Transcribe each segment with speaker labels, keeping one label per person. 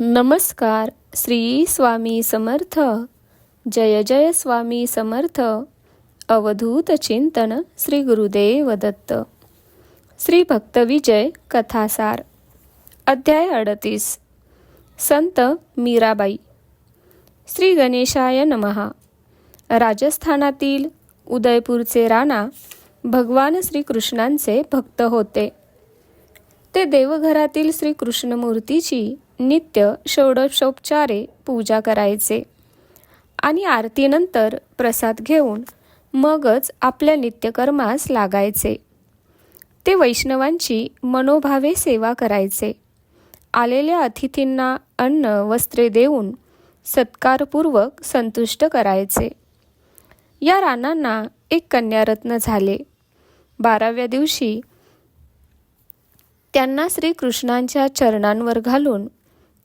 Speaker 1: नमस्कार श्री स्वामी समर्थ. जय जय स्वामी समर्थ. अवधूत चिंतन श्री गुरुदेव दत्त. श्री भक्तविजय कथासार. अध्याय अडतीस. संत मीराबाई. श्री गणेशाय नमहा राजस्थानातील उदयपूरचे राणा भगवान श्रीकृष्णांचे भक्त होते. ते देवघरातील श्रीकृष्णमूर्तीची नित्य षोडशोपचारे पूजा करायचे. आणि आरतीनंतर प्रसाद घेऊन मगच आपल्या नित्यकर्मास लागायचे. ते वैष्णवांची मनोभावे सेवा करायचे. आलेल्या अतिथींना अन्न वस्त्रे देऊन सत्कारपूर्वक संतुष्ट करायचे. या रानांना एक कन्यारत्न झाले. बाराव्या दिवशी त्यांना श्रीकृष्णांच्या चरणांवर घालून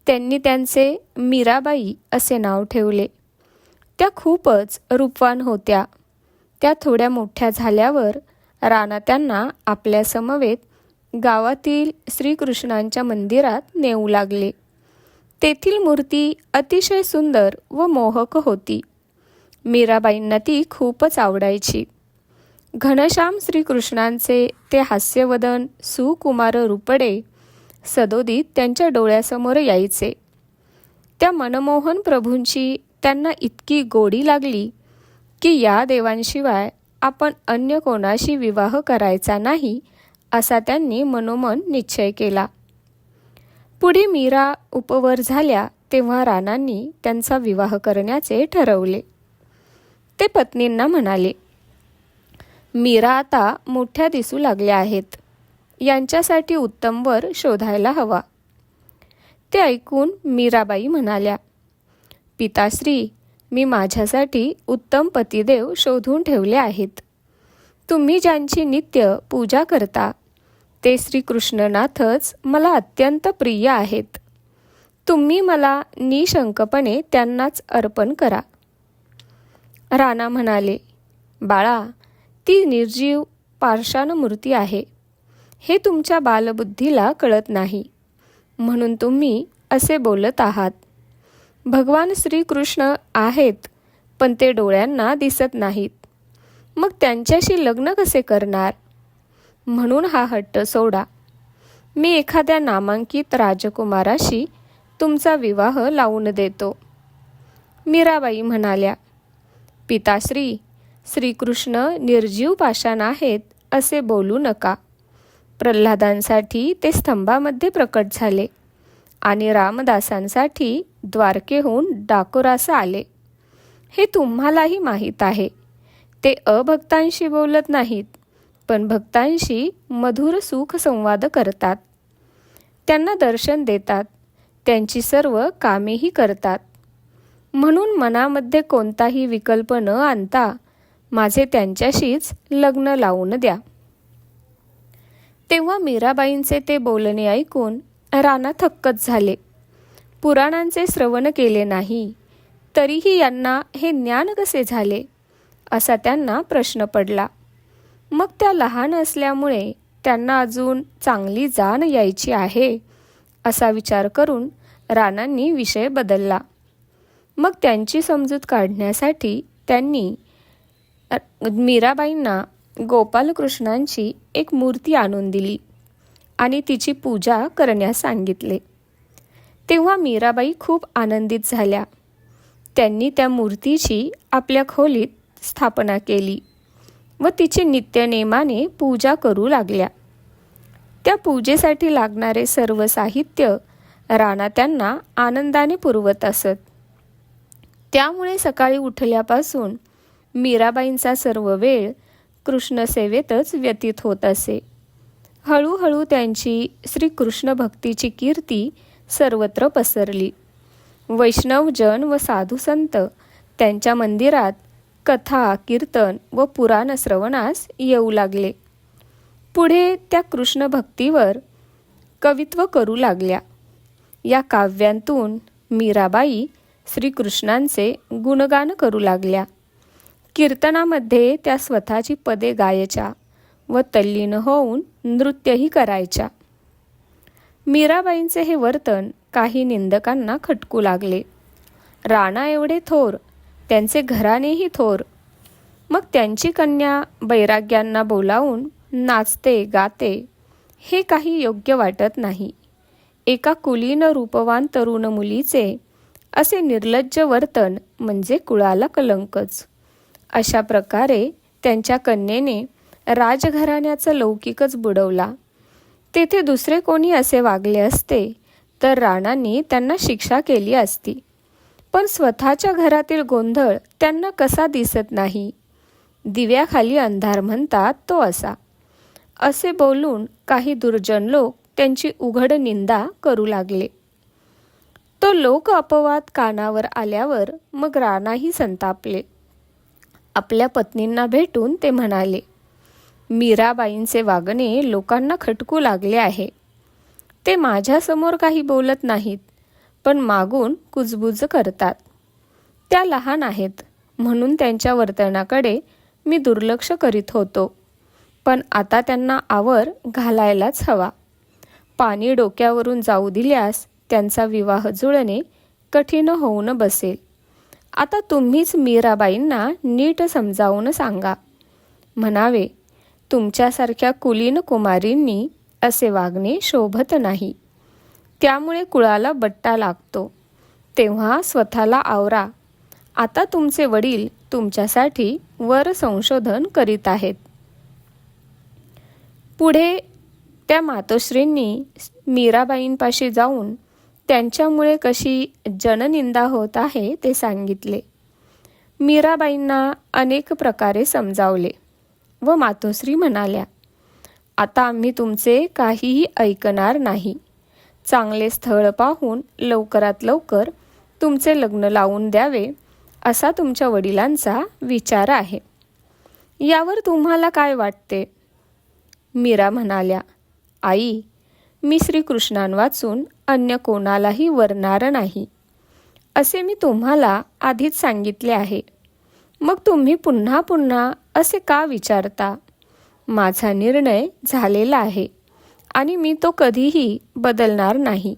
Speaker 1: त्यांनी त्यांचे मीराबाई असे नाव ठेवले. त्या खूपच रूपवान होत्या. त्या थोड्या मोठ्या झाल्यावर राणा त्यांना आपल्या समवेत गावातील श्रीकृष्णांच्या मंदिरात नेऊ लागले. तेथील मूर्ती अतिशय सुंदर व मोहक होती. मीराबाईंना ती खूपच आवडायची. घनश्याम श्रीकृष्णांचे ते हास्यवदन सुकुमार रुपडे सदोदित त्यांच्या डोळ्यासमोर यायचे. त्या मनमोहन प्रभूंची त्यांना इतकी गोडी लागली की या देवांशिवाय आपण अन्य कोणाशी विवाह करायचा नाही असा त्यांनी मनोमन निश्चय केला. पुढे मीरा उपवर झाल्या तेव्हा राणांनी त्यांचा विवाह करण्याचे ठरवले. ते पत्नींना म्हणाले मीरा आता मोठ्या दिसू लागल्या आहेत. यांच्यासाठी उत्तम वर शोधायला हवा. ते ऐकून मीराबाई म्हणाल्या पिताश्री मी माझ्यासाठी उत्तम पतिदेव शोधून ठेवले आहेत. तुम्ही ज्यांची नित्य पूजा करता ते श्रीकृष्णनाथच मला अत्यंत प्रिय आहेत. तुम्ही मला निशंकपणे त्यांनाच अर्पण करा. राणा म्हणाले बाळा ती निर्जीव पार्शान मूर्ती आहे. हे तुमच्या बालबुद्धीला कळत नाही. म्हणून तुम्ही असे बोलत आहात. भगवान श्रीकृष्ण आहेत पण ते डोळ्यांना दिसत नाहीत. मग त्यांच्याशी लग्न कसे करणार? म्हणून हा हट्ट सोडा. मी एखाद्या नामांकित राजकुमाराशी तुमचा विवाह लावून देतो. मीराबाई म्हणाल्या पिताश्री श्रीकृष्ण निर्जीव पाषाण आहेत असे बोलू नका. प्रल्हादांसाठी ते स्तंभामध्ये प्रकट झाले आणि रामदासांसाठी द्वारकेहून डाकोरास आले. हे तुम्हालाही माहीत आहे. ते अभक्तांशी बोलत नाहीत पण भक्तांशी मधुर सुख संवाद करतात. त्यांना दर्शन देतात. त्यांची सर्व कामेही करतात. म्हणून मनामध्ये कोणताही विकल्प न आणता माझे त्यांच्याशीच लग्न लावून द्या. तेव्हा मीराबाईंचे ते बोलणे ऐकून राणा थक्कच झाले. पुराणांचे श्रवण केले नाही तरीही यांना हे ज्ञान कसे झाले? असा त्यांना प्रश्न पडला. मग त्या लहान असल्यामुळे त्यांना अजून चांगली जाण यायची आहे असा विचार करून राणांनी विषय बदलला. मग त्यांची समजूत काढण्यासाठी त्यांनी मीराबाईंना गोपालकृष्णांची एक मूर्ती आणून दिली आणि तिची पूजा करण्यास सांगितले. तेव्हा मीराबाई खूप आनंदित झाल्या. त्यांनी त्या मूर्तीची आपल्या खोलीत स्थापना केली व तिची नित्यनेमाने पूजा करू लागल्या. त्या पूजेसाठी लागणारे सर्व साहित्य राणा त्यांना आनंदाने पुरवत असत. त्यामुळे सकाळी उठल्यापासून मीराबाईंचा सर्व वेळ कृष्णसेवेतच व्यतीत होत असे. हळूहळू त्यांची श्रीकृष्ण भक्तीची कीर्ती सर्वत्र पसरली. वैष्णवजन व साधुसंत त्यांच्या मंदिरात कथा कीर्तन व पुराण श्रवणास येऊ लागले. पुढे त्या कृष्ण भक्तीवर कवित्व करू लागल्या. या काव्यांतून मीराबाई श्रीकृष्णांचे गुणगान करू लागल्या. कीर्तनामध्ये त्या स्वतःची पदे गायच्या व तल्लीन होऊन नृत्यही करायच्या. मीराबाईंचे हे वर्तन काही निंदकांना खटकू लागले. राणा एवढे थोर त्यांचे घराणेही थोर. मग त्यांची कन्या बैराग्यांना बोलावून नाचते गाते हे काही योग्य वाटत नाही. एका कुलीन रूपवान तरुण मुलीचे असे निर्लज्ज वर्तन म्हणजे कुळाला कलंकच. अशा प्रकारे त्यांच्या कन्येने राजघराण्याचा लौकिकच बुडवला. तेथे दुसरे कोणी असे वागले असते तर राणांनी त्यांना शिक्षा केली असती. पण स्वतःच्या घरातील गोंधळ त्यांना कसा दिसत नाही? दिव्याखाली अंधार म्हणतात तो असा. असे बोलून काही दुर्जन लोक त्यांची उघड निंदा करू लागले. तो लोक अपवाद कानावर आल्यावर मग राणाही संतापले. आपल्या पत्नींना भेटून ते म्हणाले मीराबाईंचे वागणे लोकांना खटकू लागले आहे. ते माझ्यासमोर काही बोलत नाहीत पण मागून कुजबुज करतात. त्या लहान आहेत म्हणून त्यांच्या वर्तनाकडे मी दुर्लक्ष करीत होतो. पण आता त्यांना आवर घालायलाच हवा. पाणी डोक्यावरून जाऊ दिल्यास त्यांचा विवाह जुळणे कठीण होऊन बसेल. आता तुम्हीच मीराबाईंना नीट समजावून सांगा. म्हणावे तुमच्यासारख्या कुलीन कुमारींनी असे वागणे शोभत नाही. त्यामुळे कुळाला बट्टा लागतो. तेव्हा स्वतःला आवरा. आता तुमचे वडील तुमच्यासाठी वर संशोधन करीत आहेत. पुढे त्या मातोश्रींनी मीराबाईंपाशी जाऊन त्यांच्यामुळे कशी जननिंदा होत आहे ते सांगितले. मीराबाईंना अनेक प्रकारे समजावले व मातोश्री म्हणाल्या आता आम्ही तुमचे काहीही ऐकणार नाही. चांगले स्थळ पाहून लवकरात लवकर तुमचे लग्न लावून द्यावे असा तुमच्या वडिलांचा विचार आहे. यावर तुम्हाला काय वाटते? मीरा म्हणाल्या आई मी श्रीकृष्णांवाचून अन्य कोणालाही वरणार नाही. असे मी तुम्हाला आधीच सांगितले आहे. मग तुम्ही पुन्हा पुन्हा असे का विचारता? माझा निर्णय झालेला आहे आणि मी तो कधीही बदलणार नाही.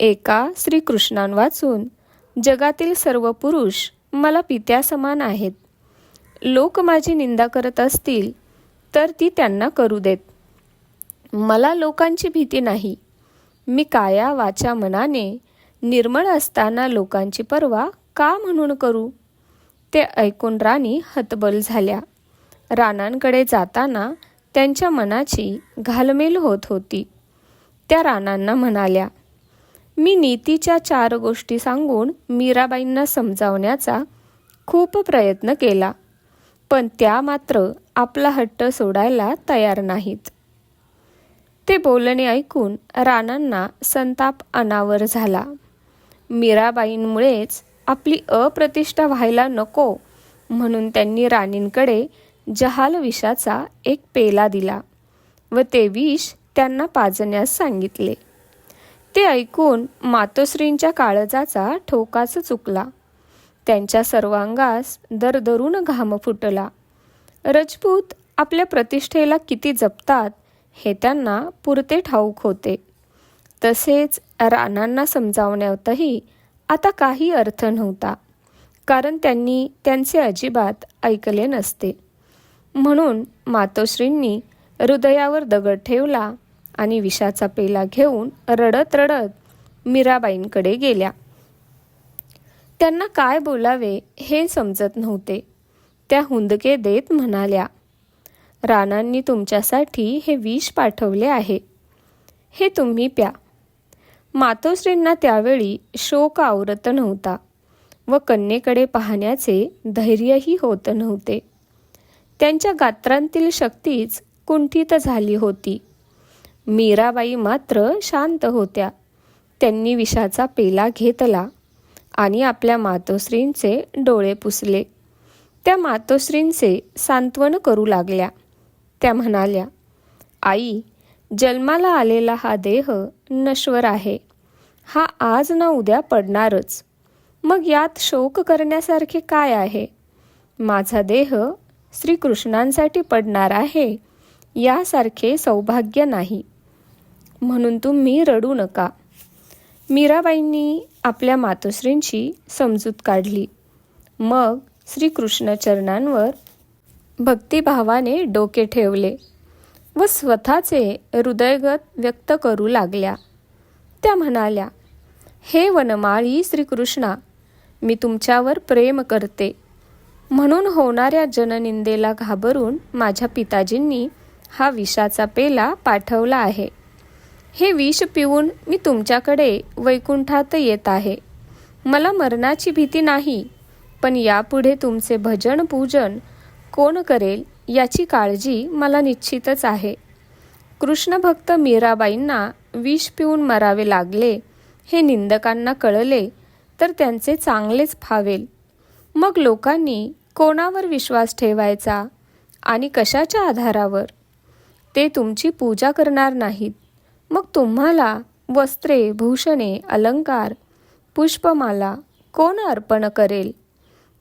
Speaker 1: एका श्रीकृष्णांवाचून जगातील सर्व पुरुष मला पित्या समान आहेत. लोक माझी निंदा करत असतील तर ती त्यांना करू देत. मला लोकांची भीती नाही. मी काया वाचा मनाने निर्मळ असताना लोकांची पर्वा का म्हणून करू? ते ऐकून राणी हतबल झाल्या. रानांकडे जाताना त्यांच्या मनाची घालमेल होत होती. त्या रानांना म्हणाल्या मी नीतीच्या चार गोष्टी सांगून मीराबाईंना समजावण्याचा खूप प्रयत्न केला पण त्या मात्र आपला हट्ट सोडायला तयार नाहीत. ते बोलणे ऐकून राणांना संताप अनावर झाला. मीराबाईंमुळेच आपली अप्रतिष्ठा व्हायला नको म्हणून त्यांनी राणींकडे जहाल विषाचा एक पेला दिला व ते विष त्यांना पाजण्यास सांगितले. ते ऐकून मातोश्रींच्या काळजाचा ठोकाच चुकला. त्यांच्या सर्वांगास दरदरून घाम फुटला. रजपूत आपल्या प्रतिष्ठेला किती जपतात हे त्यांना पुरते ठाऊक होते. तसेच राणांना समजावण्यातही आता काही अर्थ नव्हता कारण त्यांनी त्यांचे अजिबात ऐकले नसते. म्हणून मातोश्रींनी हृदयावर दगड ठेवला आणि विषाचा पेला घेऊन रडत रडत मीराबाईंकडे गेल्या. त्यांना काय बोलावे हे समजत नव्हते. त्या हुंदके देत म्हणाल्या राणांनी तुमच्यासाठी हे विष पाठवले आहे. हे तुम्ही प्या. मातोश्रींना त्यावेळी शोक आवरत नव्हता व कन्येकडे पाहण्याचे धैर्यही होत नव्हते. त्यांच्या गात्रांतील शक्तीच कुंठित झाली होती. मीराबाई मात्र शांत होत्या. त्यांनी विषाचा पेला घेतला आणि आपल्या मातोश्रींचे डोळे पुसले. त्या मातोश्रींचे सांत्वन करू लागल्या. त्या म्हणाल्या आई जन्माला आलेला हा देह नश्वर आहे. हा आज ना उद्या पडणारच. मग यात शोक करण्यासारखे काय आहे? माझा देह श्रीकृष्णांसाठी पडणार आहे यासारखे सौभाग्य नाही. म्हणून तुम्ही रडू नका. मीराबाईंनी आपल्या मातोश्रींची समजूत काढली. मग श्रीकृष्ण चरणांवर भक्तिभावाने डोके ठेवले व स्वतःचे हृदयगत व्यक्त करू लागल्या. त्या म्हणाल्या हे वनमाळी श्रीकृष्णा मी तुमच्यावर प्रेम करते. म्हणून होणाऱ्या जननिंदेला घाबरून माझ्या पिताजींनी हा विषाचा पेला पाठवला आहे. हे विष पिऊन मी तुमच्याकडे वैकुंठात येत आहे. मला मरणाची भीती नाही पण यापुढे तुमचे भजन पूजन कोण करेल याची काळजी मला निश्चितच आहे. कृष्णभक्त मीराबाईंना विष पिऊन मरावे लागले हे निंदकांना कळले तर त्यांचे चांगलेच फावेल मग लोकांनी कोणावर विश्वास ठेवायचा आणि कशाच्या आधारावर? ते तुमची पूजा करणार नाहीत. मग तुम्हाला वस्त्रे भूषणे अलंकार पुष्पमाला कोण अर्पण करेल?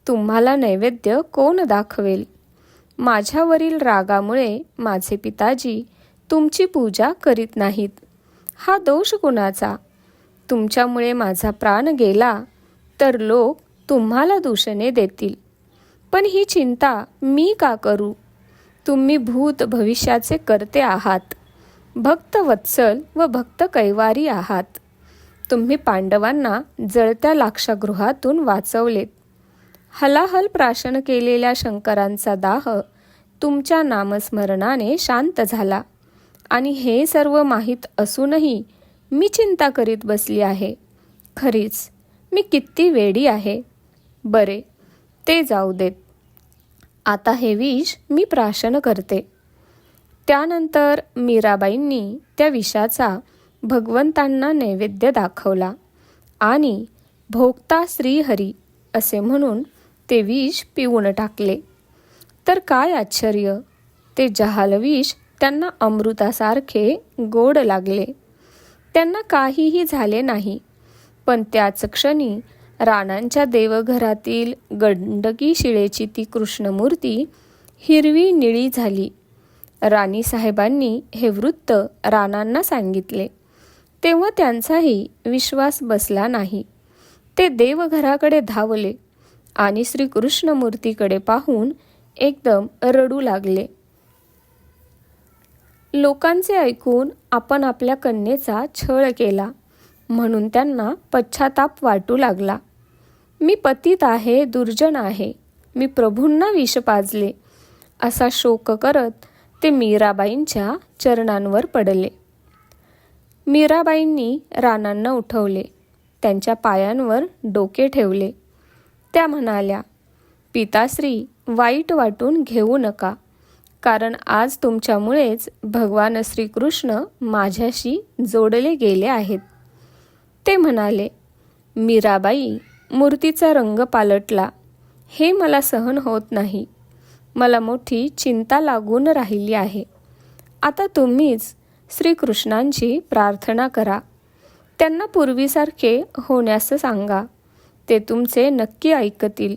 Speaker 1: तुम्हाला नैवेद्य कोण दाखवेल? माझ्यावरील रागामुळे माझे पिताजी तुमची पूजा करीत नाहीत. हा दोष कुणाचा? तुमच्यामुळे माझा प्राण गेला तर लोक तुम्हाला दूषणे देतील. पण ही चिंता मी का करू? तुम्ही भूत भविष्याचे करते आहात. भक्त वत्सल व भक्त कैवारी आहात. तुम्ही पांडवांना जळत्या लाक्षागृहातून वाचवलेत. हलाहल प्राशन केलेल्या शंकरांचा दाह तुमच्या नामस्मरणाने शांत झाला. आणि हे सर्व माहीत असूनही मी चिंता करीत बसली आहे. खरीच मी किती वेडी आहे. बरे ते जाऊ देत. आता हे विष मी प्राशन करते. त्यानंतर मीराबाईंनी त्या विषाचा भगवंतांना नैवेद्य दाखवला. आणि भोगता श्रीहरी असे म्हणून ते विष पिऊन टाकले. तर काय आश्चर्य! ते जहाल विष त्यांना अमृतासारखे गोड लागले. त्यांना काहीही झाले नाही. पण त्याच क्षणी राणांच्या देवघरातील गंडकी शिळेची ती कृष्णमूर्ती हिरवी निळी झाली. राणी साहेबांनी हे वृत्त राणांना सांगितले. तेव्हा त्यांचाही विश्वास बसला नाही. ते देवघराकडे धावले. आणि श्रीकृष्णमूर्तीकडे पाहून एकदम रडू लागले. लोकांचे ऐकून आपण आपल्या कन्येचा छळ केला. म्हणून त्यांना पश्चाताप वाटू लागला. मी पतित आहे दुर्जन आहे. मी प्रभूंना विष पाजले. असा शोक करत ते मीराबाईंच्या चरणांवर पडले. मीराबाईंनी रानांना उठवले. त्यांच्या पायांवर डोके ठेवले. त्या म्हणाल्या पिताश्री वाईट वाटून घेऊ नका कारण आज तुमच्यामुळेच भगवान श्रीकृष्ण माझ्याशी जोडले गेले आहेत. ते म्हणाले मीराबाई मूर्तीचा रंग पालटला. हे मला सहन होत नाही. मला मोठी चिंता लागून राहिली आहे. आता तुम्हीच श्रीकृष्णांची प्रार्थना करा. त्यांना पूर्वीसारखे होण्यास सांगा. ते तुमचे नक्की ऐकतील.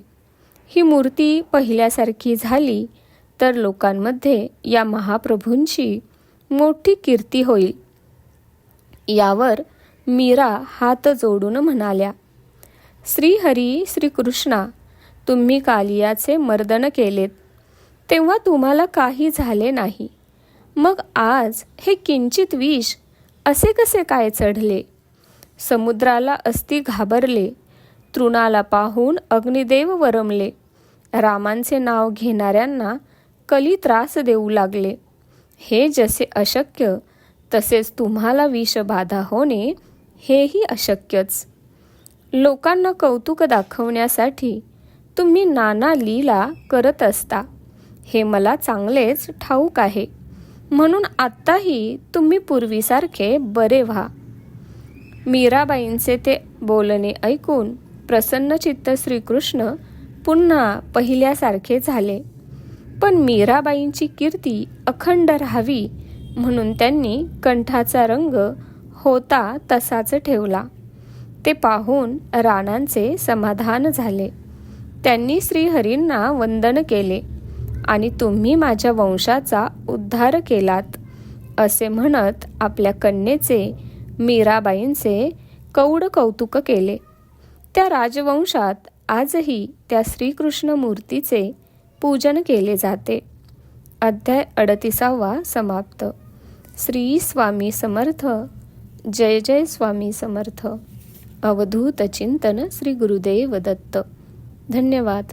Speaker 1: ही मूर्ती पहिल्यासारखी झाली तर लोकांमध्ये या महाप्रभूंची मोठी कीर्ती होईल. यावर मीरा हात जोडून म्हणाल्या श्रीहरी श्रीकृष्णा तुम्ही कालियाचे मर्दन केलेत. तेव्हा तुम्हाला काही झाले नाही. मग आज हे किंचित विष असे कसे काय चढले? समुद्राला अस्ती घाबरले. तृणाला पाहून अग्निदेव वरमले. रामांचे नाव घेणाऱ्यांना कली त्रास देऊ लागले. हे जसे अशक्य तसेच तुम्हाला विषबाधा होणे हेही अशक्यच. लोकांना कौतुक दाखवण्यासाठी तुम्ही नाना लीला करत असता. हे मला चांगलेच ठाऊक आहे. म्हणून आत्ताही तुम्ही पूर्वीसारखे बरे व्हा. मीराबाईंचे ते बोलणे ऐकून प्रसन्नचित्त श्रीकृष्ण पुन्हा पहिल्यासारखे झाले. पण मीराबाईंची कीर्ती अखंड राहावी म्हणून त्यांनी कंठाचा रंग होता तसाच ठेवला. ते पाहून राणांचे समाधान झाले. त्यांनी श्रीहरींना वंदन केले आणि तुम्ही माझ्या वंशाचा उद्धार केलात असे म्हणत आपल्या कन्येचे मीराबाईंचे कौड कौतुक केले. त्या राजवंशात आजही त्या श्रीकृष्ण मूर्तीचे पूजन केले जाते. अध्याय अडतिसावा समाप्त. श्री स्वामी समर्थ जय जय स्वामी समर्थ. अवधूत चिंतन श्री गुरुदेव दत्त. धन्यवाद.